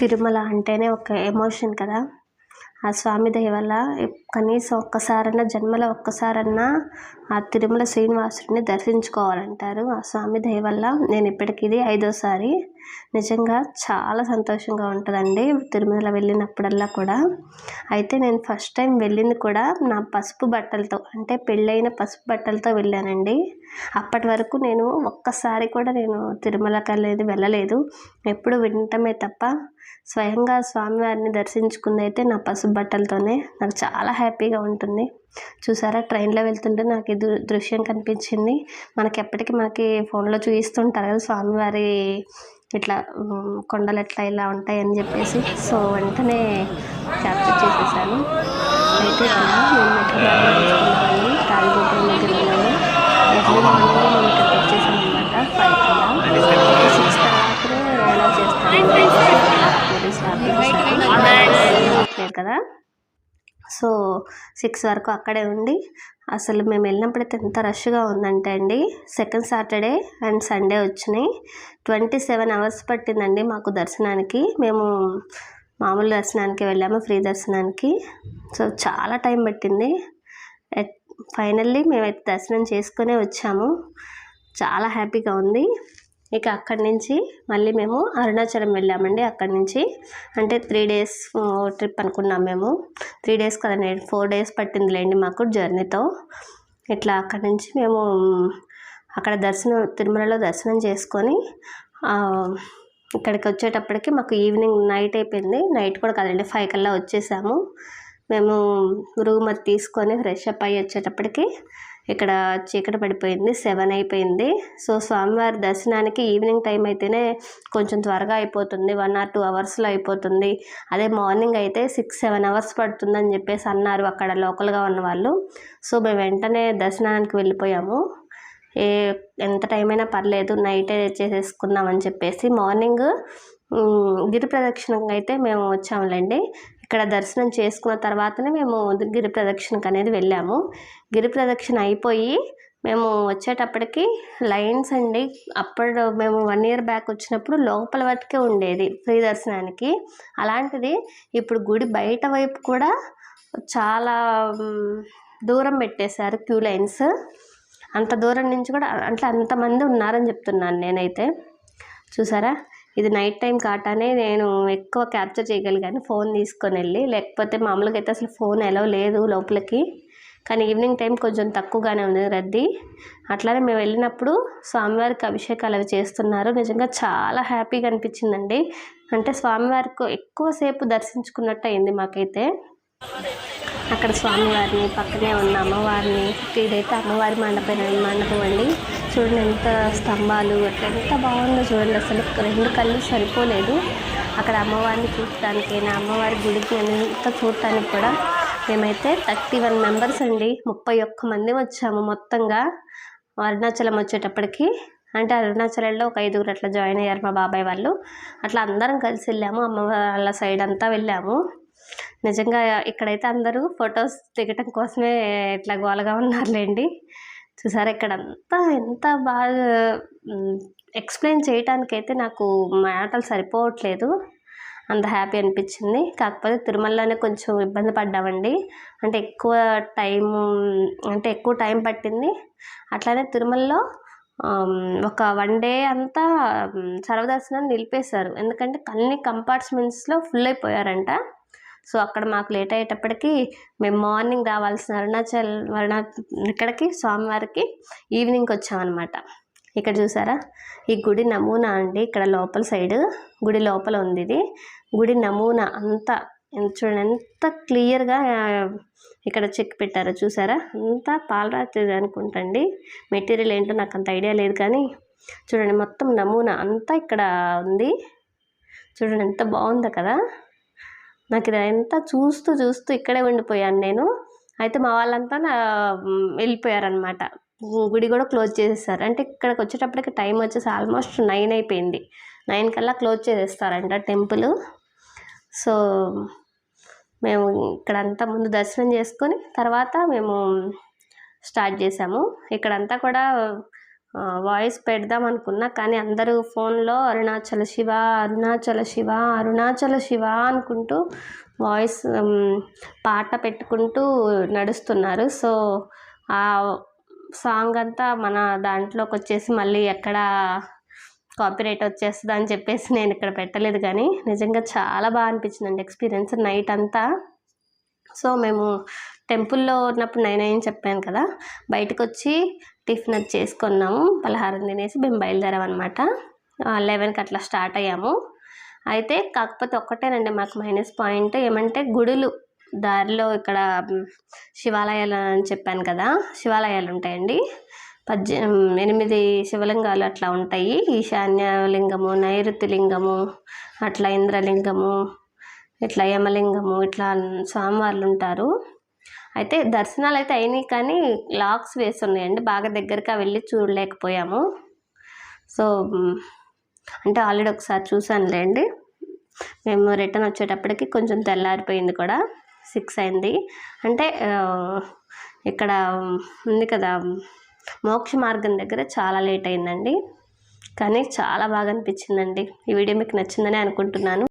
తిరుమల అంటేనే ఒక ఎమోషన్ కదా. ఆ స్వామి దయ వల్ల కనీసం ఒక్కసారన్నా జన్మలో ఒక్కసారన్నా ఆ తిరుమల శ్రీనివాసుడిని దర్శించుకోవాలంటారు. ఆ స్వామి దయ వల్ల నేను ఇప్పటికి ఇది ఐదోసారి. నిజంగా చాలా సంతోషంగా ఉంటుందండి తిరుమల వెళ్ళినప్పుడల్లా కూడా. అయితే నేను ఫస్ట్ టైం వెళ్ళింది కూడా నా పసుపు బట్టలతో అంటే పెళ్ళైన పసుపు బట్టలతో వెళ్ళానండి. అప్పటి వరకు నేను ఒక్కసారి కూడా నేను తిరుమలకి అనేది వెళ్ళలేదు. ఎప్పుడు వినటమే తప్ప స్వయంగా స్వామివారిని దర్శించుకుంది అయితే నా పసుపు బట్టలతోనే నాకు చాలా హ్యాపీగా ఉంటుంది. చూసారా? ట్రైన్లో వెళ్తుంటే నాకు ఇది దృశ్యం కనిపించింది. మనకి ఎప్పటికీ మనకి ఫోన్లో చూపిస్తుంటారు కదా స్వామివారి ఇట్లా కొండలు ఎట్లా ఇలా ఉంటాయని చెప్పేసి. సో వెంటనే క్యాప్చర్ చేసేసాను. అయితే ఇక్కడ మేము మెట్రో దగ్గర ఉన్నాము ఎర్లీ మార్నింగ్ మేము ఇక్కడికి వచ్చేసాం అనమాట ఫైవ్ కల్లా సిక్స్ తర్వాత ఎలా చేస్తాను ఆఫీసర్ కదా. సో సిక్స్ వరకు అక్కడే ఉండి అసలు మేము వెళ్ళినప్పుడైతే ఎంత రష్గా ఉందంటే అండి సెకండ్ సాటర్డే అండ్ సండే వచ్చినాయి. ట్వంటీ సెవెన్ అవర్స్ పట్టిందండి మాకు దర్శనానికి. మేము మామూలు దర్శనానికి వెళ్ళాము ఫ్రీ దర్శనానికి. సో చాలా టైం పట్టింది. ఫైనల్లీ మేమైతే దర్శనం చేసుకునే వచ్చాము. చాలా హ్యాపీగా ఉంది. ఇక అక్కడి నుంచి మళ్ళీ మేము అరుణాచలం వెళ్ళామండి అక్కడి నుంచి. అంటే త్రీ డేస్ ట్రిప్ అనుకున్నాం మేము. త్రీ డేస్ కదండి ఫోర్ డేస్ పట్టిందిలేండి మాకు జర్నీతో ఇట్లా అక్కడి నుంచి మేము అక్కడ దర్శనం తిరుమలలో దర్శనం చేసుకొని ఇక్కడికి వచ్చేటప్పటికి మాకు ఈవినింగ్ నైట్ అయిపోయింది. నైట్ కూడా కదండి ఫైవ్ కల్లా వచ్చేసాము. మేము రూమ్ అది తీసుకొని ఫ్రెష్ అప్ అయ్యి వచ్చేటప్పటికి ఇక్కడ చీకటి పడిపోయింది సెవెన్ అయిపోయింది. సో స్వామివారి దర్శనానికి ఈవినింగ్ టైం అయితేనే కొంచెం త్వరగా అయిపోతుంది వన్ ఆర్ టూ అవర్స్లో అయిపోతుంది. అదే మార్నింగ్ అయితే సిక్స్ సెవెన్ అవర్స్ పడుతుందని చెప్పేసి అన్నారు అక్కడ లోకల్గా ఉన్న వాళ్ళు. సో మేము వెంటనే దర్శనానికి వెళ్ళిపోయాము. ఏ ఎంత టైం అయినా పర్లేదు నైటే చేసేసుకుందామని చెప్పేసి మార్నింగ్ గిరి ప్రదక్షిణకి అయితే మేము వచ్చాములేండి. ఇక్కడ దర్శనం చేసుకున్న తర్వాతనే మేము గిరి ప్రదక్షిణకు అనేది వెళ్ళాము. గిరి ప్రదక్షిణ అయిపోయి మేము వచ్చేటప్పటికి లైన్స్ అండి. అప్పుడు మేము వన్ ఇయర్ బ్యాక్ వచ్చినప్పుడు లోపల వరకే ఉండేది ఫ్రీ దర్శనానికి. అలాంటిది ఇప్పుడు గుడి బయట వైపు కూడా చాలా దూరం పెట్టేశారు క్యూ లైన్స్. అంత దూరం నుంచి కూడా అంటే అంతమంది ఉన్నారని చెప్తున్నాను నేనైతే. చూసారా? ఇది నైట్ టైం కాటానే నేను ఎక్కువ క్యాప్చర్ చేయగలిగాను. ఫోన్ తీసుకొని వెళ్ళి లేకపోతే మామూలుగా అయితే అసలు ఫోన్ ఎలా లేదు లోపలికి. కానీ ఈవినింగ్ టైం కొంచెం తక్కువగానే ఉంది రద్దీ. అట్లానే మేము వెళ్ళినప్పుడు స్వామివారికి అభిషేకాలు అవి చేస్తున్నారు. నిజంగా చాలా హ్యాపీగా అనిపించిందండి. అంటే స్వామివారికి ఎక్కువసేపు దర్శించుకున్నట్టు అయింది మాకైతే. అక్కడ స్వామివారిని పక్కనే ఉన్న అమ్మవారిని ఇదైతే అమ్మవారి మండపం మండపం అండి. చూడండి ఎంత స్తంభాలు అట్లా ఎంత బాగుందో చూడండి. అసలు రెండు కళ్ళు సరిపోలేదు. అక్కడ అమ్మవారిని చూడటానికైనా అమ్మవారి గుడికి ఎంత చూడటానికి కూడా మేమైతే థర్టీ వన్ మెంబర్స్ అండి. ముప్పై ఒక్క మంది వచ్చాము మొత్తంగా. అరుణాచలం వచ్చేటప్పటికి. అంటే అరుణాచలంలో ఒక ఐదుగురు అట్లా జాయిన్ అయ్యారు మా బాబాయ్ వాళ్ళు. అట్లా అందరం కలిసి వెళ్ళాము. అమ్మ వాళ్ళ సైడ్ అంతా వెళ్ళాము. నిజంగా ఇక్కడైతే అందరూ ఫొటోస్ దిగటం కోసమే ఇట్లా గోలగా ఉన్నారులేండి. చూసారా? ఇక్కడ అంతా ఎంత బాగా ఎక్స్ప్లెయిన్ చేయటానికైతే నాకు మాటలు సరిపోవట్లేదు. అంత హ్యాపీ అనిపించింది. కాకపోతే తిరుమలలోనే కొంచెం ఇబ్బంది పడ్డామండి. అంటే ఎక్కువ టైం అంటే ఎక్కువ టైం పట్టింది. అట్లానే తిరుమలలో ఒక వన్ డే అంతా సర్వదర్శనాన్ని నిలిపేశారు. ఎందుకంటే అన్ని కంపార్ట్మెంట్స్లో ఫుల్ అయిపోయారంట. సో అక్కడ మాకు లేట్ అయ్యేటప్పటికి మేము మార్నింగ్ రావాల్సిన అరుణాచల్ అరుణా ఇక్కడికి స్వామివారికి ఈవినింగ్కి వచ్చామన్నమాట. ఇక్కడ చూసారా? ఈ గుడి నమూనా అండి. ఇక్కడ లోపల సైడ్ గుడి లోపల ఉంది ఇది. గుడి నమూనా అంతా చూడండి ఎంత క్లియర్గా ఇక్కడ చెక్ పెట్టారో చూసారా? అంతా పాలరాతి అనుకుంటండి. మెటీరియల్ ఏంటో నాకు అంత ఐడియా లేదు కానీ చూడండి మొత్తం నమూనా అంతా ఇక్కడ ఉంది. చూడండి ఎంత బాగుందో కదా? నాకు ఇదంతా చూస్తూ చూస్తూ ఇక్కడే ఉండిపోయాను నేను. అయితే మా వాళ్ళంతా నా వెళ్ళిపోయారనమాట గుడి కూడా క్లోజ్ చేసేసారు. అంటే ఇక్కడికి వచ్చేటప్పటికి టైం వచ్చేసి ఆల్మోస్ట్ నైన్ అయిపోయింది. నైన్ కల్లా క్లోజ్ చేసేస్తారంట టెంపుల్. సో మేము ఇక్కడంతా ముందు దర్శనం చేసుకొని తర్వాత మేము స్టార్ట్ చేసాము. ఇక్కడంతా కూడా వాయిస్ పెడదాం అనుకున్నా కానీ అందరూ ఫోన్లో అరుణాచల శివ అరుణాచల శివ అరుణాచల శివ అనుకుంటూ వాయిస్ పాట పెట్టుకుంటూ నడుస్తున్నారు. సో ఆ సాంగ్ అంతా మన దాంట్లోకి వచ్చేసి మళ్ళీ ఎక్కడ కాపీరైట్ వచ్చేస్తుంది అని చెప్పేసి నేను ఇక్కడ పెట్టలేదు. కానీ నిజంగా చాలా బాగా అనిపించిందండి. ఎక్స్పీరియన్స్ నైట్ అంతా. సో మేము టెంపుల్లో ఉన్నప్పుడు నైన్ అయ్యని చెప్పాను కదా బయటకు వచ్చి టిఫిన్ అది చేసుకున్నాము పలహారం తినేసి మేము బయలుదేరాం అనమాట లెవెన్కి అట్లా స్టార్ట్ అయ్యాము. అయితే కాకపోతే ఒక్కటేనండి మాకు మైనస్ పాయింట్ ఏమంటే గుడులు దారిలో ఇక్కడ శివాలయాలు అని చెప్పాను కదా శివాలయాలు ఉంటాయండి. పద్దె ఎనిమిది శివలింగాలు అట్లా ఉంటాయి. ఈశాన్య లింగము నైరుతి లింగము అట్లా ఇంద్రలింగము ఇట్లా యమలింగము ఇట్లా స్వామివార్లు ఉంటారు అయితే దర్శనాలు అయితే అయినాయి కానీ లాక్స్ వేసి ఉన్నాయండి బాగా దగ్గరగా వెళ్ళి చూడలేకపోయాము. సో అంటే ఆల్రెడీ ఒకసారి చూసానులేండి మేము రిటర్న్ వచ్చేటప్పటికి కొంచెం తెల్లారిపోయింది కూడా. సిక్స్ అయింది. అంటే ఇక్కడ ఉంది కదా మోక్ష మార్గం దగ్గర చాలా లేట్ అయిందండి. కానీ చాలా బాగా అనిపించిందండి. ఈ వీడియో మీకు నచ్చిందని అనుకుంటున్నాను.